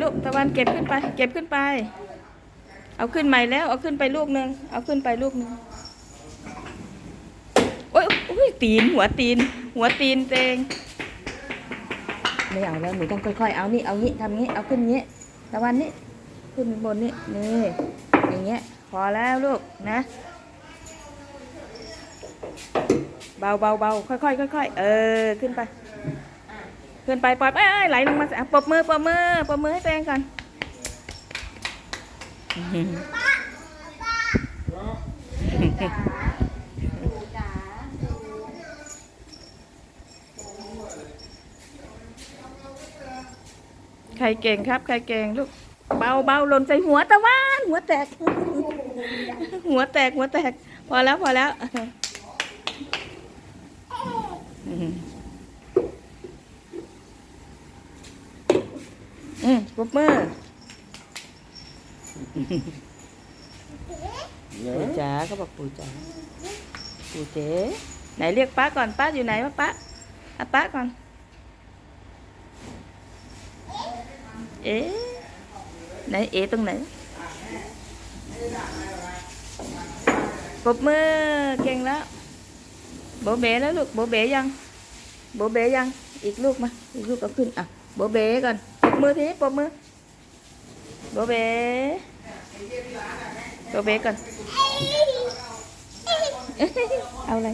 ลูกตะวันเก็บขึ้นไป เก็บขึ้นไป เอาขึ้นใหม่แล้ว เอาขึ้นไปลูกหนึ่งเอาขึ้นไปลูกหนึ่งโอ้ยโอ้ยตีนหัวตีน หัวตีนเตงไม่เอาแล้วหนูต้องค่อยๆเอานี่เอางี้ทำงี้เอาขึ้นงี้ตะวันนี่ขึ้นบนนี่นี่อย่างเงี้ยพอแล้วลูกนะ เบาเบาเบาค่อยๆค่อยๆเออขึ้นไป ขึ้นไปปล่อยไปเอ้ยไหลลงมาสิอะปรบมือปรบมือปรบมือให้ตัวเองก่อนใครเก่งครับ ใครเก่งลูกเบาเบาหล่นใส่หัวตะวันหัวแตก หัวแตกหัวแตก พอแล้วพอแล้ว อืมปรบมือปู่จ๋าเขาบอกปู่จ๋าปู่เจ๋ไหนเรียกป้าก่อนป้าอยู่ไหนวะป้าอะป้าก่อน เอ๊ะไหนเอ๋ตรงไหนปรบมือเก่งแล้วโบเบแล้วลูกโบเบยังโบเบยัง อีกลูกมา อีกลูกเอาขึ้นอะโบเบก่อนปรบ มือทีนี้ปมมือโบเบโบเบก่อน เอาอะไร